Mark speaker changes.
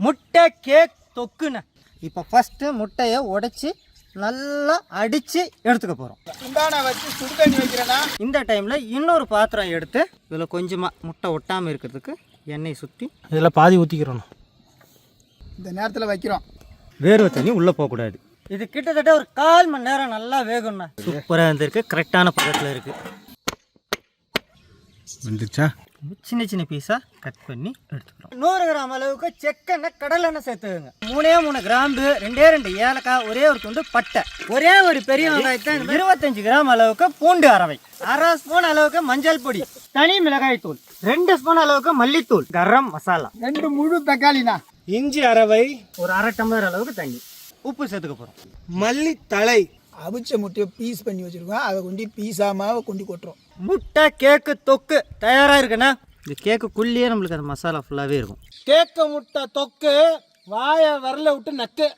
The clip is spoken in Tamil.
Speaker 1: முட்டை கேக் தொக்குண்ணே இப்போ ஃபஸ்ட்டு முட்டையை உடைச்சி நல்லா அடித்து எடுத்துக்க போகிறோம்
Speaker 2: குண்டான வச்சு சுடு தண்ணி வைக்கிறேன்னா
Speaker 1: இந்த டைமில் இன்னொரு பாத்திரம் எடுத்து இதில் கொஞ்சமாக முட்டை ஒட்டாமல் இருக்கிறதுக்கு எண்ணெய் சுற்றி
Speaker 3: இதில் பாதி ஊற்றிக்கிறோம்
Speaker 2: இந்த நேரத்தில் வைக்கிறோம்.
Speaker 1: வேர்வை தண்ணி உள்ளே போகக்கூடாது இது கிட்டத்தட்ட ஒரு கால் மணி நேரம் நல்லா வேகும்ண்ணா சூப்பராக இருந்திருக்கு கரெக்டான பதத்தில் இருக்குது
Speaker 3: வந்துச்சா
Speaker 1: சின்ன சின்ன பீஸாக கட் பண்ணி எடுத்துக்கிறோம். நூறு கிராம் அளவுக்கு செக்கெண்ணெய் கடலெண்ணெய் சேர்த்துக்கோங்க. மூணே மூணு கிராம்பு ரெண்டே ரெண்டு ஏலக்காய் ஒரே ஒரு துண்டு பட்டை. ஒரே ஒரு பெரிய வெங்காயத்தை இருபத்தஞ்சு கிராம் அளவுக்கு பூண்டு அரவை. அரை ஸ்பூன் அளவுக்கு மஞ்சள் பொடி. தனி மிளகாய் தூள். ரெண்டு ஸ்பூன் அளவுக்கு மல்லித்தூள். கரம் மசாலா.
Speaker 2: ரெண்டு முழு தக்காளிண்ணா.
Speaker 3: இஞ்சி அரவை
Speaker 1: ஒரு அரை டம்ளர் அளவுக்கு தண்ணி. உப்பு சேர்த்துக்க போகிறோம்
Speaker 3: மல்லி தழை
Speaker 2: அவிச்ச முட்டையை பீஸ் பண்ணி வச்சுருக்கோம். அதை கொண்டு பீஸாமாவை கொண்டு கொட்டுறோம்.
Speaker 1: முட்டை கேக்கு தொக்கு தயாராக இருக்குண்ணா? இந்த கேக்குக்குள்ளேயே நம்மளுக்கு அந்த மசாலா ஃபுல்லாகவே இருக்கும்.
Speaker 3: கேக்க முட்டை தொக்கு வாயை வரல விட்டு நக்கு.